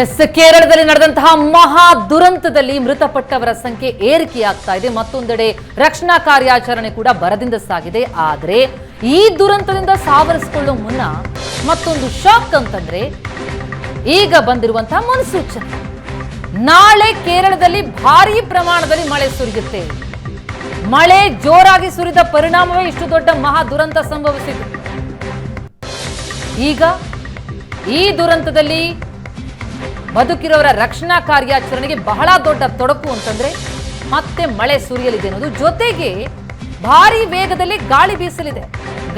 S ಕೇರಳದಲ್ಲಿ ನಡೆದಂತಹ ಮಹಾ ದುರಂತದಲ್ಲಿ ಮೃತಪಟ್ಟವರ ಸಂಖ್ಯೆ ಏರಿಕೆಯಾಗ್ತಾ ಇದೆ. ಮತ್ತೊಂದೆಡೆ ರಕ್ಷಣಾ ಕಾರ್ಯಾಚರಣೆ ಕೂಡ ಬರದಿಂದ ಸಾಗಿದೆ. ಆದರೆ ಈ ದುರಂತದಿಂದ ಸಾವರಿಸಿಕೊಳ್ಳೋ ಮುನ್ನ ಮತ್ತೊಂದು ಶಾಕ್ ಅಂತಂದ್ರೆ ಈಗ ಬಂದಿರುವಂತಹ ಮುನ್ಸೂಚನೆ. ನಾಳೆ ಕೇರಳದಲ್ಲಿ ಭಾರಿ ಪ್ರಮಾಣದಲ್ಲಿ ಮಳೆ ಸುರಿಯುತ್ತೆ. ಮಳೆ ಜೋರಾಗಿ ಸುರಿದ ಪರಿಣಾಮವೇ ಇಷ್ಟು ದೊಡ್ಡ ಮಹಾ ದುರಂತ ಸಂಭವಿಸಿದೆ. ಈಗ ಈ ದುರಂತದಲ್ಲಿ ಬದುಕಿರೋರ ರಕ್ಷಣಾ ಕಾರ್ಯಾಚರಣೆಗೆ ಬಹಳ ದೊಡ್ಡ ತೊಡಕು ಅಂತಂದ್ರೆ ಮತ್ತೆ ಮಳೆ ಸುರಿಯಲಿದೆ ಅನ್ನೋದು. ಜೊತೆಗೆ ಭಾರಿ ವೇಗದಲ್ಲಿ ಗಾಳಿ ಬೀಸಲಿದೆ.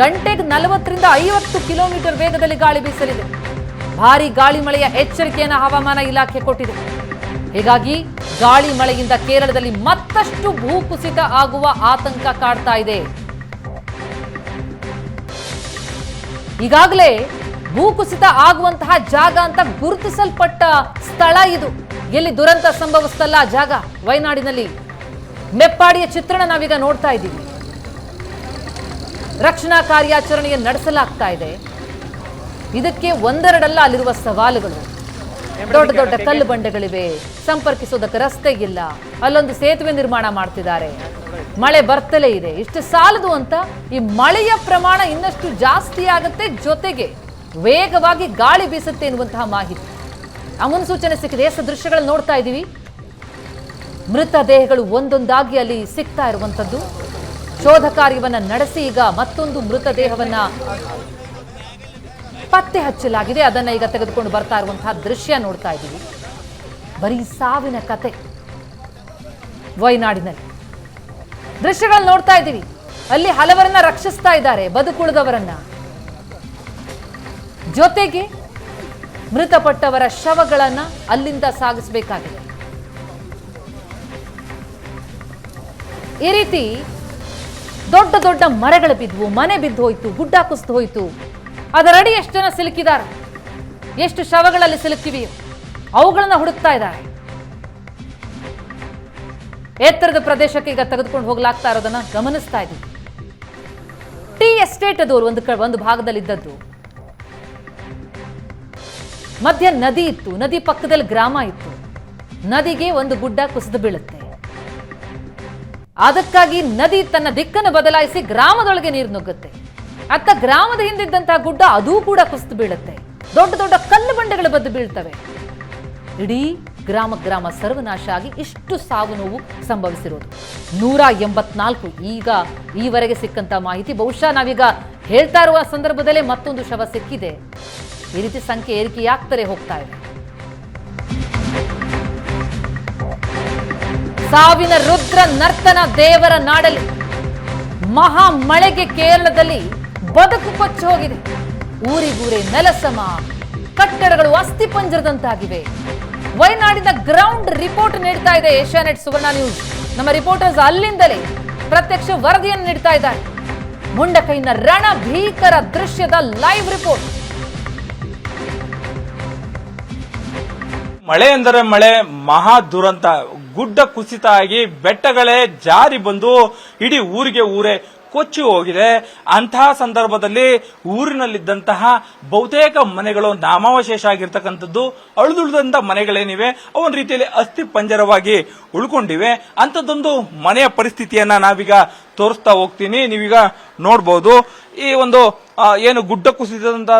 ಗಂಟೆಗೆ ನಲವತ್ತರಿಂದ ಐವತ್ತು ಕಿಲೋಮೀಟರ್ ವೇಗದಲ್ಲಿ ಗಾಳಿ ಬೀಸಲಿದೆ. ಭಾರಿ ಗಾಳಿ ಮಳೆಯ ಎಚ್ಚರಿಕೆಯನ್ನು ಹವಾಮಾನ ಇಲಾಖೆ ಕೊಟ್ಟಿದೆ. ಹೀಗಾಗಿ ಗಾಳಿ ಮಳೆಯಿಂದ ಕೇರಳದಲ್ಲಿ ಮತ್ತಷ್ಟು ಭೂಕುಸಿತ ಆಗುವ ಆತಂಕ ಕಾಡ್ತಾ ಇದೆ. ಈಗಾಗಲೇ ಭೂಕುಸಿತ ಆಗುವಂತಹ ಜಾಗ ಅಂತ ಗುರುತಿಸಲ್ಪಟ್ಟ ಸ್ಥಳ ಇದು. ಎಲ್ಲಿ ದುರಂತ ಸಂಭವಿಸ್ತಲ್ಲ ಜಾಗ? ವಯನಾಡಿನಲ್ಲಿ ಮೆಪ್ಪಾಡಿಯ ಚಿತ್ರಣ ನಾವೀಗ ನೋಡ್ತಾ ಇದ್ದೀವಿ. ರಕ್ಷಣಾ ಕಾರ್ಯಾಚರಣೆಯ ನಡೆಸಲಾಗ್ತಾ ಇದೆ. ಇದಕ್ಕೆ ಒಂದೆರಡಲ್ಲ ಅಲ್ಲಿರುವ ಸವಾಲುಗಳು. ದೊಡ್ಡ ದೊಡ್ಡ ಕಲ್ಲು ಬಂಡೆಗಳಿವೆ ಸಂಪರ್ಕಿಸೋದಕ್ಕೆ ರಸ್ತೆ ಇಲ್ಲ ಅಲ್ಲೊಂದು ಸೇತುವೆ ನಿರ್ಮಾಣ ಮಾಡ್ತಿದ್ದಾರೆ. ಮಳೆ ಬರ್ತಲೇ ಇದೆ. ಇಷ್ಟು ಸಾಲದು ಅಂತ ಈ ಮಳೆಯ ಪ್ರಮಾಣ ಇನ್ನಷ್ಟು ಜಾಸ್ತಿ ಆಗುತ್ತೆ ಜೊತೆಗೆ. ವೇಗವಾಗಿ ಗಾಳಿ ಬೀಸುತ್ತೆ ಎನ್ನುವಂತಹ ಮಾಹಿತಿ. ಆ ಮುನ್ಸೂಚನೆ ಸಿಕ್ಕಿದೆ ದೃಶ್ಯಗಳನ್ನು ನೋಡ್ತಾ ಇದ್ದೀವಿ. ಮೃತದೇಹಗಳು ಒಂದೊಂದಾಗಿ ಅಲ್ಲಿ ಸಿಗ್ತಾ ಇರುವಂಥದ್ದು ಶೋಧ ಕಾರ್ಯವನ್ನ ನಡೆಸಿ ಈಗ ಮತ್ತೊಂದು ಮೃತದೇಹವನ್ನ ಪತ್ತೆ ಹಚ್ಚಲಾಗಿದೆ. ಅದನ್ನ ಈಗ ತೆಗೆದುಕೊಂಡು ಬರ್ತಾ ಇರುವಂತಹ ದೃಶ್ಯ ನೋಡ್ತಾ ಇದ್ದೀವಿ. ಬರೀ ಸಾವಿನ ಕತೆ ವಯನಾಡಿನಲ್ಲಿ ದೃಶ್ಯಗಳನ್ನು ನೋಡ್ತಾ ಇದ್ದೀವಿ. ಅಲ್ಲಿ ಹಲವರನ್ನ ರಕ್ಷಿಸ್ತಾ ಇದ್ದಾರೆ, ಬದುಕುಳಿದವರನ್ನ. ಜೊತೆಗೆ ಮೃತಪಟ್ಟವರ ಶವಗಳನ್ನು ಅಲ್ಲಿಂದ ಸಾಗಿಸಬೇಕಾಗಿದೆ. ಈ ರೀತಿ ದೊಡ್ಡ ದೊಡ್ಡ ಮರಗಳು ಬಿದ್ದವು ಮನೆ ಬಿದ್ದು ಹೋಯ್ತು, ಗುಡ್ಡ ಕುಸಿದು ಹೋಯ್ತು. ಅದರಡಿ ಎಷ್ಟು ಜನ ಸಿಲುಕಿದ್ದಾರೆ? ಎಷ್ಟು ಶವಗಳಲ್ಲಿ ಸಿಲುಕಿವೆಯೋ ಅವುಗಳನ್ನ ಹುಡುಕ್ತಾ ಇದ್ದಾರೆ. ಎತ್ತರದ ಪ್ರದೇಶಕ್ಕೆ ಈಗ ತೆಗೆದುಕೊಂಡು ಹೋಗ್ಲಾಗ್ತಾ ಇರೋದನ್ನ ಗಮನಿಸ್ತಾ ಇದ್ದೀವಿ. ಟಿ ಎಸ್ಟೇಟ್ ಅದು ಒಂದು ಒಂದು ಭಾಗದಲ್ಲಿ ಇದ್ದದ್ದು ಮಧ್ಯ ನದಿ ಇತ್ತು. ನದಿ ಪಕ್ಕದಲ್ಲಿ ಗ್ರಾಮ ಇತ್ತು. ನದಿಗೆ ಒಂದು ಗುಡ್ಡ ಕುಸಿದು ಬೀಳುತ್ತೆ. ಅದಕ್ಕಾಗಿ ನದಿ ತನ್ನ ದಿಕ್ಕನ್ನು ಬದಲಾಯಿಸಿ ಗ್ರಾಮದೊಳಗೆ ನೀರು ನುಗ್ಗುತ್ತೆ. ಅತ್ತ ಗ್ರಾಮದ ಹಿಂದಿದ್ದಂತಹ ಗುಡ್ಡ ಅದೂ ಕೂಡ ಕುಸಿದು ಬೀಳುತ್ತೆ. ದೊಡ್ಡ ದೊಡ್ಡ ಕಲ್ಲು ಬಂಡೆಗಳು ಬದ್ದು ಬೀಳ್ತವೆ. ಇಡೀ ಗ್ರಾಮ ಗ್ರಾಮ ಸರ್ವನಾಶ ಆಗಿ ಇಷ್ಟು ಸಾವು ನೋವು ಸಂಭವಿಸಿರೋದು. ನೂರ ಎಂಬತ್ನಾಲ್ಕು ಈಗ ಈವರೆಗೆ ಸಿಕ್ಕಂತ ಮಾಹಿತಿ. ಬಹುಶಃ ನಾವೀಗ ಹೇಳ್ತಾ ಇರುವ ಸಂದರ್ಭದಲ್ಲೇ ಮತ್ತೊಂದು ಶವ ಸಿಕ್ಕಿದೆ. ಈ ರೀತಿ ಸಂಖ್ಯೆ ಏರಿಕೆಯಾಗ್ತಾರೆ ಹೋಗ್ತಾ ಇದೆ. ಸಾವಿನ ರುದ್ರ ನರ್ತನ ದೇವರ ನಾಡಲಿ ಮಹಾ ಮಳೆಗೆ ಕೇರಳದಲ್ಲಿ ಬದುಕು ಕೊಚ್ಚಿ ಹೋಗಿದೆ. ಊರಿಗೂರೆ ನೆಲಸಮ, ಕಟ್ಟಡಗಳು ಅಸ್ಥಿಪಂಜರದಂತಾಗಿವೆ ವಯನಾಡಿನ ಗ್ರೌಂಡ್ ರಿಪೋರ್ಟ್ ನೀಡ್ತಾ ಇದೆ ಏಷ್ಯಾನೆಟ್ ಸುವರ್ಣ ನ್ಯೂಸ್. ನಮ್ಮ ರಿಪೋರ್ಟರ್ಸ್ ಅಲ್ಲಿಂದಲೇ ಪ್ರತ್ಯಕ್ಷ ವರದಿಯನ್ನು ನೀಡ್ತಾ ಇದ್ದಾರೆ. ಮುಂಡಕೈನ ರಣ ಭೀಕರ ದೃಶ್ಯದ ಲೈವ್ ರಿಪೋರ್ಟ್. ಮಳೆ ಎಂದರೆ ಮಳೆ, ಮಹಾ ದುರಂತ. ಗುಡ್ಡ ಕುಸಿತ ಆಗಿ ಬೆಟ್ಟಗಳೇ ಜಾರಿ ಬಂದು ಇಡೀ ಊರಿಗೆ ಊರೇ ಕೊಚ್ಚಿ ಹೋಗಿದೆ. ಅಂತಹ ಸಂದರ್ಭದಲ್ಲಿ ಊರಿನಲ್ಲಿದ್ದಂತಹ ಬಹುತೇಕ ಮನೆಗಳು ನಾಮಾವಶೇಷ ಆಗಿರ್ತಕ್ಕಂಥದ್ದು, ಅಳಿದುಳಿದಂತ ಮನೆಗಳೇನಿವೆ ಅವನ ರೀತಿಯಲ್ಲಿ ಅಸ್ಥಿ ಪಂಜರವಾಗಿ ಉಳ್ಕೊಂಡಿವೆ. ಅಂಥದ್ದೊಂದು ಮನೆಯ ಪರಿಸ್ಥಿತಿಯನ್ನ ನಾವೀಗ ತೋರಿಸ್ತಾ ಹೋಗ್ತೀನಿ. ನೀವೀಗ ನೋಡ್ಬೋದು. ಈ ಒಂದು ಏನು ಗುಡ್ಡ ಕುಸಿದಂತ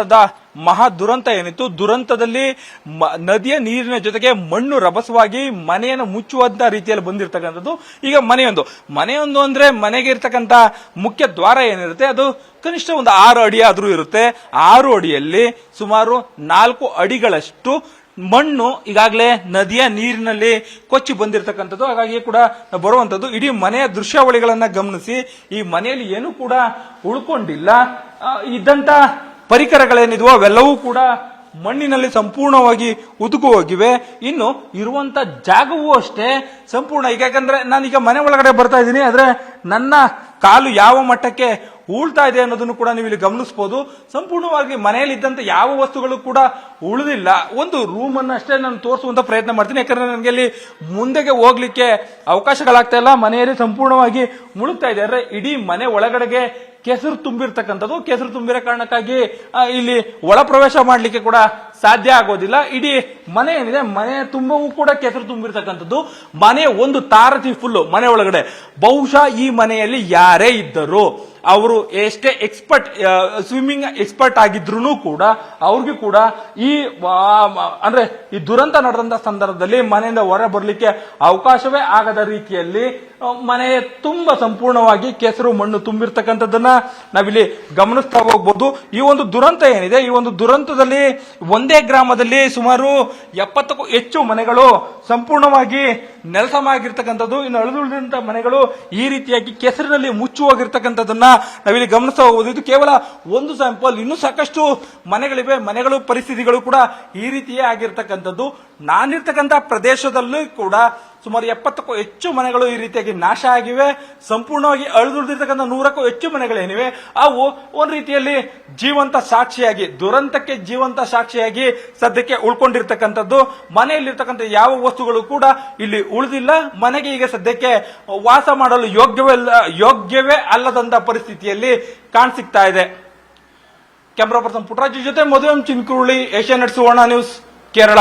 ಮಹಾ ದುರಂತ ಏನಿತ್ತು? ದುರಂತದಲ್ಲಿ ನದಿಯ ನೀರಿನ ಜೊತೆಗೆ ಮಣ್ಣು ರಭಸವಾಗಿ ಮನೆಯನ್ನು ಮುಚ್ಚುವಂತ ರೀತಿಯಲ್ಲಿ ಬಂದಿರತಕ್ಕಂಥದ್ದು. ಈಗ ಮನೆಯೊಂದು. ಮನೆಯೊಂದು ಅಂದ್ರೆ ಮನೆಗೆ ಇರ್ತಕ್ಕಂಥ ಮುಖ್ಯ ದ್ವಾರ ಏನಿರುತ್ತೆ? ಅದು ಕನಿಷ್ಠ ಒಂದು ಆರು ಅಡಿ ಆದ್ರೂ ಇರುತ್ತೆ. ಆರು ಅಡಿಯಲ್ಲಿ ಸುಮಾರು ನಾಲ್ಕು ಅಡಿಗಳಷ್ಟು ಮಣ್ಣು ಈಗಾಗಲೇ ನದಿಯ ನೀರಿನಲ್ಲಿ ಕೊಚ್ಚಿ ಬಂದಿರತಕ್ಕಂಥದ್ದು. ಹಾಗಾಗಿ ಕೂಡ ಬರುವಂಥದ್ದು. ಇಡೀ ಮನೆಯ ದೃಶ್ಯಾವಳಿಗಳನ್ನ ಗಮನಿಸಿ ಈ ಮನೆಯಲ್ಲಿ ಏನೂ ಕೂಡ ಉಳ್ಕೊಂಡಿಲ್ಲ. ಇದ್ದಂಥ ಪರಿಕರಗಳೇನಿದ್ವೋ ಅವೆಲ್ಲವೂ ಕೂಡ ಮಣ್ಣಿನಲ್ಲಿ ಸಂಪೂರ್ಣವಾಗಿ ಉದುಕು ಹೋಗಿವೆ. ಇನ್ನು ಇರುವಂತ ಜಾಗವೂ ಅಷ್ಟೇ ಸಂಪೂರ್ಣ. ಈಗ ಯಾಕಂದ್ರೆ ನಾನೀಗ ಮನೆ ಒಳಗಡೆ ಬರ್ತಾ ಇದ್ದೀನಿ, ಆದ್ರೆ ನನ್ನ ಕಾಲು ಯಾವ ಮಟ್ಟಕ್ಕೆ ಉಳ್ತಾ ಇದೆ ಅನ್ನೋದನ್ನು ಕೂಡ ನೀವು ಇಲ್ಲಿ ಗಮನಿಸಬಹುದು ಸಂಪೂರ್ಣವಾಗಿ ಮನೆಯಲ್ಲಿ ಇದ್ದಂತ ಯಾವ ವಸ್ತುಗಳು ಕೂಡ ಉಳಿದಿಲ್ಲ. ಒಂದು ರೂಮ್ ಅನ್ನು ಅಷ್ಟೇ ನಾನು ತೋರಿಸುವಂತ ಪ್ರಯತ್ನ ಮಾಡ್ತೀನಿ. ಯಾಕಂದ್ರೆ ನನಗೆ ಅಲ್ಲಿ ಮುಂದೆಗೆ ಹೋಗ್ಲಿಕ್ಕೆ ಅವಕಾಶಗಳಾಗ್ತಾ ಇಲ್ಲ. ಮನೆಯಲ್ಲಿ ಸಂಪೂರ್ಣವಾಗಿ ಮುಳುಗ್ತಾ ಇದೆ. ಅಂದ್ರೆ ಇಡೀ ಮನೆ ಒಳಗಡೆಗೆ ಕೆಸರು ತುಂಬಿರ್ತಕ್ಕಂಥದ್ದು. ಕೆಸರು ತುಂಬಿರೋ ಕಾರಣಕ್ಕಾಗಿ ಇಲ್ಲಿ ಒಳ ಪ್ರವೇಶ ಮಾಡ್ಲಿಕ್ಕೆ ಕೂಡ ಸಾಧ್ಯ ಆಗೋದಿಲ್ಲ. ಇಡೀ ಮನೆ ಏನಿದೆ, ಮನೆ ತುಂಬವೂ ಕೂಡ ಕೆಸರು ತುಂಬಿರ್ತಕ್ಕಂಥದ್ದು. ಮನೆ ಒಂದು ತಾರತಿ ಫುಲ್ಲು ಮನೆ ಒಳಗಡೆ. ಬಹುಶಃ ಈ ಮನೆಯಲ್ಲಿ ಯಾರೇ ಇದ್ದರು. ಅವರು ಎಷ್ಟೇ ಎಕ್ಸ್ಪರ್ಟ್ ಸ್ವಿಮ್ಮಿಂಗ್ ಎಕ್ಸ್ಪರ್ಟ್ ಆಗಿದ್ರು ಕೂಡ ಅವ್ರಿಗೂ ಕೂಡ ಈ ಅಂದ್ರೆ ಈ ದುರಂತ ನಡೆದಂತ ಸಂದರ್ಭದಲ್ಲಿ ಮನೆಯಿಂದ ಹೊರ ಬರಲಿಕ್ಕೆ ಅವಕಾಶವೇ ಆಗದ ರೀತಿಯಲ್ಲಿ ಮನೆ ತುಂಬಾ ಸಂಪೂರ್ಣವಾಗಿ ಕೆಸರು ಮಣ್ಣು ತುಂಬಿರ್ತಕ್ಕಂಥದ್ದನ್ನ ನಾವಿಲ್ಲಿ ಗಮನಿಸ್ತಾ ಹೋಗ್ಬೋದು. ಈ ಒಂದು ದುರಂತ ಏನಿದೆ, ಈ ಒಂದು ದುರಂತದಲ್ಲಿ ಒಂದೇ ಗ್ರಾಮದಲ್ಲಿ ಸುಮಾರು ಎಪ್ಪತ್ತಕ್ಕೂ ಹೆಚ್ಚು ಮನೆಗಳು ಸಂಪೂರ್ಣವಾಗಿ ನೆಲಸಮ ಆಗಿರ್ತಕ್ಕಂಥದ್ದು ಇನ್ನು ಅಳಿದುಳಿದಂತ ಮನೆಗಳು ಈ ರೀತಿಯಾಗಿ ಕೆಸರಿನಲ್ಲಿ ಮುಚ್ಚು ಹೋಗಿರ್ತಕ್ಕಂಥದ್ದನ್ನ ನಾವಿಲ್ಲಿ ಗಮನಿಸ್ತಾ ಹೋಗ್ಬೋದು ಇದು ಕೇವಲ ಒಂದು ಸ್ಯಾಂಪಲ್ ಇನ್ನೂ ಸಾಕಷ್ಟು ಮನೆಗಳಿವೆ, ಮನೆಗಳು, ಪರಿಸ್ಥಿತಿಗಳು ಕೂಡ ಈ ರೀತಿಯೇ ಆಗಿರ್ತಕ್ಕಂಥದ್ದು. ನಾನಿರ್ತಕ್ಕಂಥ ಪ್ರದೇಶದಲ್ಲೂ ಕೂಡ ಸುಮಾರು ಎಪ್ಪತ್ತಕ್ಕೂ ಹೆಚ್ಚು ಮನೆಗಳು ಈ ರೀತಿಯಾಗಿ ನಾಶ ಆಗಿವೆ. ಸಂಪೂರ್ಣವಾಗಿ ಅಳಿದುಳಿದಿರ್ತಕ್ಕಂಥ ನೂರಕ್ಕೂ ಹೆಚ್ಚು ಮನೆಗಳೇನಿವೆ. ಅವು ಒಂದು ರೀತಿಯಲ್ಲಿ ಜೀವಂತ ಸಾಕ್ಷಿಯಾಗಿ, ದುರಂತಕ್ಕೆ ಜೀವಂತ ಸಾಕ್ಷಿಯಾಗಿ ಸದ್ಯಕ್ಕೆ ಉಳ್ಕೊಂಡಿರ್ತಕ್ಕಂಥದ್ದು. ಮನೆಯಲ್ಲಿರ್ತಕ್ಕಂಥ ಯಾವ ವಸ್ತುಗಳು ಕೂಡ ಇಲ್ಲಿ ಉಳಿದಿಲ್ಲ. ಮನೆಗೆ ಈಗ ಸದ್ಯಕ್ಕೆ ವಾಸ ಮಾಡಲು ಯೋಗ್ಯವೇ ಯೋಗ್ಯವೇ ಅಲ್ಲದಂತ ಪರಿಸ್ಥಿತಿಯಲ್ಲಿ ಕಾಣಿಸ್ತಾ ಇದೆ. ಕ್ಯಾಮ್ರಾ ಪರ್ಸನ್ ಪುಟ್ರಾಜ್ ಜೊತೆ ಮದುವೆ ಚಿನ್ಕುರುಳಿ ಏಷ್ಯಾನೆಟ್ ಸುವರ್ಣ ನ್ಯೂಸ್, ಕೇರಳ.